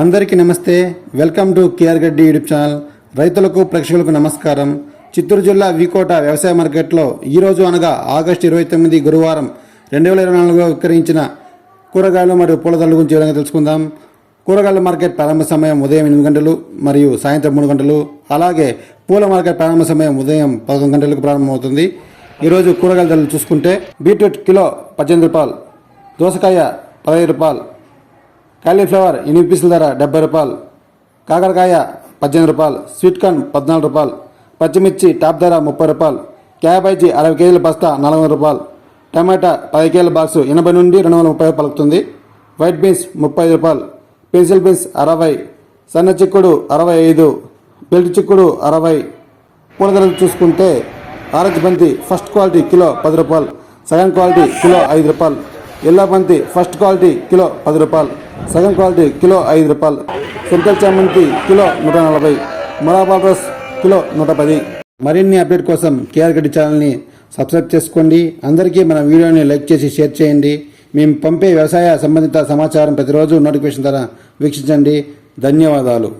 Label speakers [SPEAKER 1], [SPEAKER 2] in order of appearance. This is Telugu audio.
[SPEAKER 1] అందరికీ నమస్తే. Welcome to KR Gaddi YouTube channel. రైతులకు ప్రేక్షకులకు నమస్కారం. చిత్తూరు జిల్లా వికోట వ్యవసాయ మార్కెట్లో ఈరోజు అనగా ఆగస్టు ఇరవై తొమ్మిది గురువారం రెండు వేల ఇరవై నాలుగులో విక్రయించిన కూరగాయలు మరియు పూల ధరల గురించి వివరంగా తెలుసుకుందాం. కూరగాయల మార్కెట్ ప్రారంభ సమయం ఉదయం ఎనిమిది గంటలు మరియు సాయంత్రం మూడు గంటలు. అలాగే పూల మార్కెట్ ప్రారంభ సమయం ఉదయం పదకొండు గంటలకు ప్రారంభమవుతుంది. ఈరోజు కూరగాయల ధరలు చూసుకుంటే బీట్రూట్ కిలో పద్దెనిమిది రూపాయలు దోసకాయ పదహైదు రూపాయలు కాలీఫ్లవర్ ఎనిమిది పీసుల ధర డెబ్బై రూపాయలు. కాకరకాయ పద్దెనిమిది రూపాయలు. స్వీట్ కార్న్ పద్నాలుగు రూపాయలు. పచ్చిమిర్చి టాప్ ధర ముప్పై రూపాయలు. క్యాబేజీ అరవై కేజీల బస్తా నలభై రూపాయలు. టమాటా పది కేజీల బాక్సు ఎనభై నుండి రెండు వందల ముప్పై పలుకుతుంది. వైట్ బీన్స్ ముప్పై రూపాయలు. పెన్సిల్ బీన్స్ అరవై. సన్న చిక్కుడు అరవై ఐదు. బెల్ట్ చిక్కుడు అరవై. పూల ధరలు చూసుకుంటే ఆరెంజ్ బంతి ఫస్ట్ క్వాలిటీ కిలో పది రూపాయలు. సెకండ్ క్వాలిటీ కిలో ఐదు రూపాయలు. ఎల్లో బంతి ఫస్ట్ క్వాలిటీ కిలో పది రూపాయలు. సగం క్వాలిటీ కిలో ఐదు రూపాయలు. సింతల్ చామంతి కిలో నూట నలభై. మొరాబాల్ రోస్ కిలో నూట పది. మరిన్ని అప్డేట్ కోసం కేఆర్ గడ్డి ఛానల్ని సబ్స్క్రైబ్ చేసుకోండి. అందరికీ మన వీడియోని లైక్ చేసి షేర్ చేయండి. మేము పంపే వ్యవసాయ సంబంధిత సమాచారం ప్రతిరోజు నోటిఫికేషన్ ద్వారా వీక్షించండి. ధన్యవాదాలు.